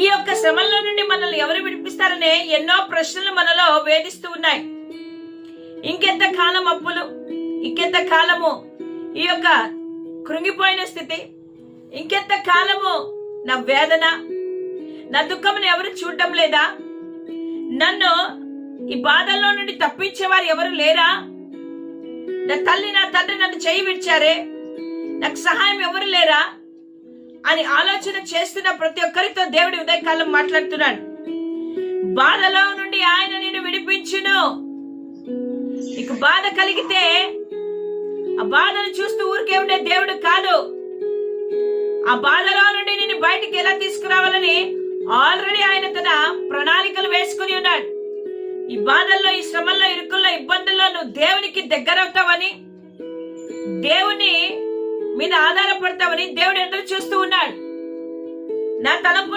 ఈ యొక్క శ్రమల్లో నుండి మనల్ని ఎవరు విడిపిస్తారనే ఎన్నో ప్రశ్నలు మనలో వేధిస్తూ ఉన్నాయి. ఇంకెంత కాలం అప్పులు ఇంకెంత కాలము ఈ యొక్క కృంగిపోయిన స్థితి ఇంకెంత కాలము నా వేదన నా దుఃఖమును ఎవరు చూడటం లేదా? నన్ను ఈ బాధల్లో నుండి తప్పించేవారు ఎవరు లేరా? నా తల్లి నా తండ్రి నన్ను చేయి విడిచారే నాకు సహాయం ఎవరు లేరా? అని ఆలోచన చేస్తున్న ప్రతి ఒక్కరితో దేవుడి ఉదయకాలం మాట్లాడుతున్నాడు. బాధలో నుండి ఆయన నేను విడిపించును. నీకు బాధ కలిగితే ఆ బాధను చూస్తూ ఊరికే ఉండే దేవుడు కాదు. ఆ బాధలో నుండి నేను బయటికి ఎలా తీసుకురావాలని ఆల్రెడీ ఆయన తన ప్రణాళికలు వేసుకుని ఉన్నాడు. ఈ బాధల్లో ఈ శ్రమల్లో ఇరుకుల్లో ఇబ్బందుల్లో నువ్వు దేవునికి దగ్గరవుతావని దేవుని మీద ఆధారపడతావని దేవుడు ఎదురు చూస్తూ ఉన్నాడు. నా తలంపు